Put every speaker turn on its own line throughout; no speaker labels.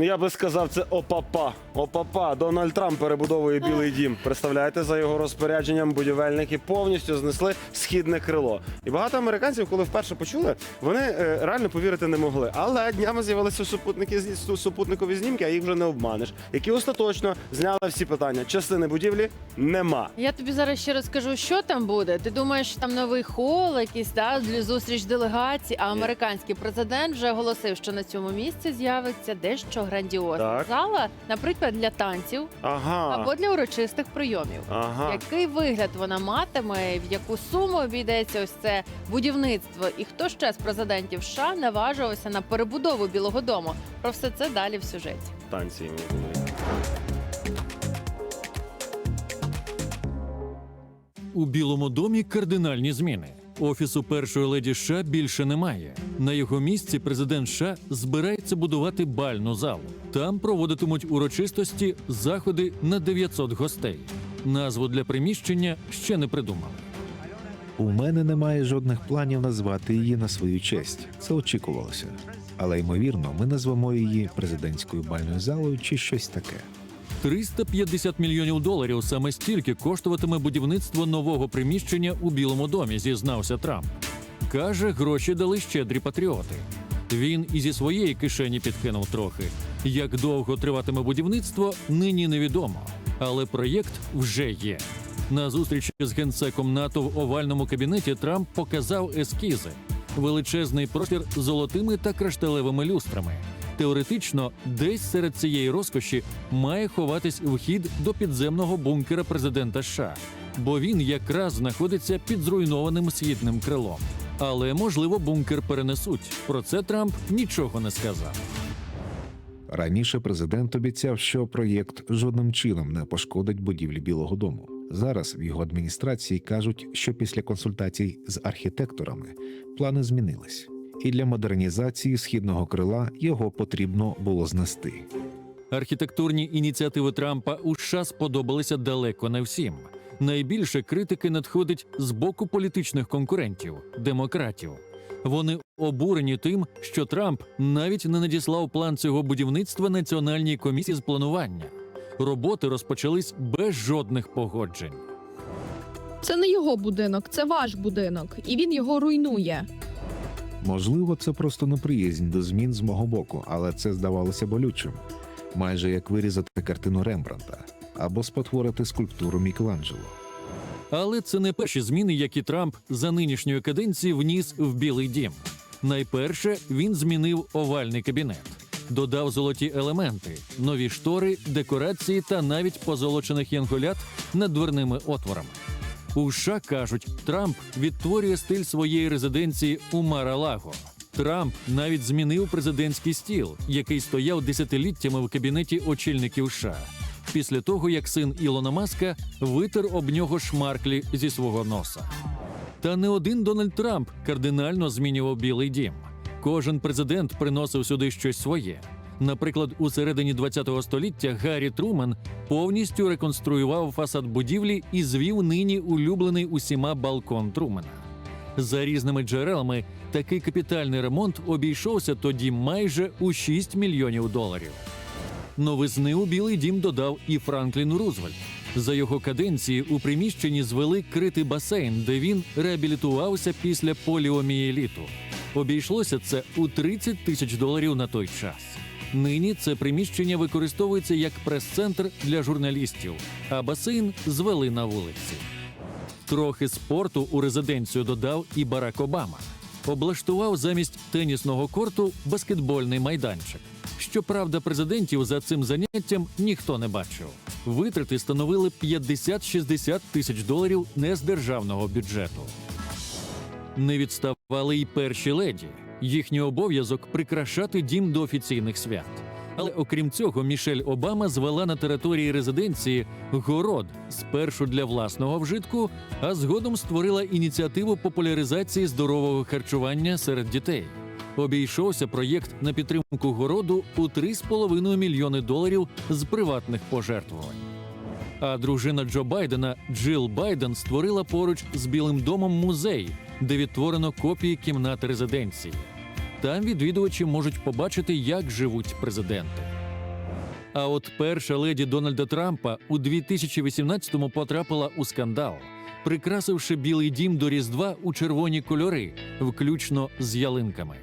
Ну я би сказав, це опапа. Опапа. Дональд Трамп перебудовує Білий Дім. Представляєте, за його розпорядженням будівельники повністю знесли східне крило. І багато американців, коли вперше почули, вони е, реально повірити не могли. Але днями з'явилися супутники супутникові знімки, а їх вже не обманеш, які остаточно зняли всі питання. Частини будівлі нема.
Я тобі зараз ще розкажу, що там буде. Ти думаєш, там новий хол, якийсь да, для зустріч делегацій, а американський президент вже оголосив, що на цьому місці з'явиться дещо грандіозне.
Так.
Зала, наприклад, для танців
Ага.
або для урочистих прийомів.
Ага.
Який вигляд вона матиме, в яку суму обійдеться ось це будівництво, і хто ще з президентів США наважувався на перебудову Білого Дому? Про все це далі в сюжеті.
Танці йому були.
У Білому домі кардинальні зміни. Офісу першої леді США більше немає. На його місці президент США збирається будувати бальну залу. Там проводитимуть урочистості заходи на 900 гостей. Назву для приміщення ще не придумали.
У мене немає жодних планів назвати її на свою честь. Це очікувалося. Але ймовірно, ми назвемо її президентською бальною залою чи щось таке.
350 мільйонів доларів саме стільки коштуватиме будівництво нового приміщення у Білому домі, зізнався Трамп. Каже, гроші дали щедрі патріоти. Він і зі своєї кишені підкинув трохи. Як довго триватиме будівництво, нині невідомо. Але проєкт вже є. На зустрічі з генсеком НАТО в овальному кабінеті Трамп показав ескізи: величезний простір з золотими та кришталевими люстрами. Теоретично, десь серед цієї розкоші має ховатись вхід до підземного бункера президента США, бо він якраз знаходиться під зруйнованим східним крилом. Але можливо, бункер перенесуть. Про це Трамп нічого не сказав.
Раніше президент обіцяв, що проєкт жодним чином не пошкодить будівлі Білого Дому. Зараз в його адміністрації кажуть, що після консультацій з архітекторами плани змінились, і для модернізації східного крила його потрібно було знести.
Архітектурні ініціативи Трампа у США сподобалися далеко не всім. Найбільше критики надходить з боку політичних конкурентів демократів. Вони обурені тим, що Трамп навіть не надіслав план цього будівництва Національній комісії з планування. Роботи розпочались без жодних погоджень.
Це не його будинок, це ваш будинок, і він його руйнує.
Можливо, це просто неприязнь до змін з мого боку, але це здавалося болючим, майже як вирізати картину Рембранта або спотворити скульптуру Мікеланджело.
Але це не перші зміни, які Трамп за нинішньої каденції вніс в Білий Дім. Найперше він змінив овальний кабінет, додав золоті елементи, нові штори, декорації та навіть позолочених янголят над дверними отворами. У США кажуть, Трамп відтворює стиль своєї резиденції у Мара-Лаго. Трамп навіть змінив президентський стіл, який стояв десятиліттями в кабінеті очільників США. Після того, як син Ілона Маска витер об нього шмарклі зі свого носа. Та не один Дональд Трамп кардинально змінював Білий Дім. Кожен президент приносив сюди щось своє. Наприклад, у середині ХХ століття Гаррі Труман повністю реконструював фасад будівлі і звів нині улюблений усіма балкон Трумана. За різними джерелами, такий капітальний ремонт обійшовся тоді майже у 6 мільйонів доларів. Новизни у Білий дім додав і Франклін Рузвельт. За його каденції у приміщенні звели критий басейн, де він реабілітувався після поліомієліту. Обійшлося це у 30 тисяч доларів на той час. Нині це приміщення використовується як прес-центр для журналістів, а басейн звели на вулиці. Трохи спорту у резиденцію додав і Барак Обама. Облаштував замість тенісного корту баскетбольний майданчик. Щоправда, президентів за цим заняттям ніхто не бачив. Витрати становили 50-60 тисяч доларів не з державного бюджету. Не відставали й перші леді. Їхній обов'язок прикрашати дім до офіційних свят. Але окрім цього, Мішель Обама звела на території резиденції город спершу для власного вжитку, а згодом створила ініціативу популяризації здорового харчування серед дітей. Обійшовся проєкт на підтримку городу у 3,5 мільйони доларів з приватних пожертвувань. А дружина Джо Байдена Джил Байден створила поруч з Білим домом музей, де відтворено копії кімнат резиденції. Там відвідувачі можуть побачити, як живуть президенти. А от перша леді Дональда Трампа у 2018-му потрапила у скандал, прикрасивши білий дім до Різдва у червоні кольори, включно з ялинками.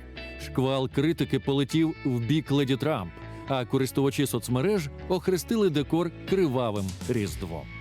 Шквал критики полетів в бік леді Трамп, а користувачі соцмереж охрестили декор кривавим різдвом.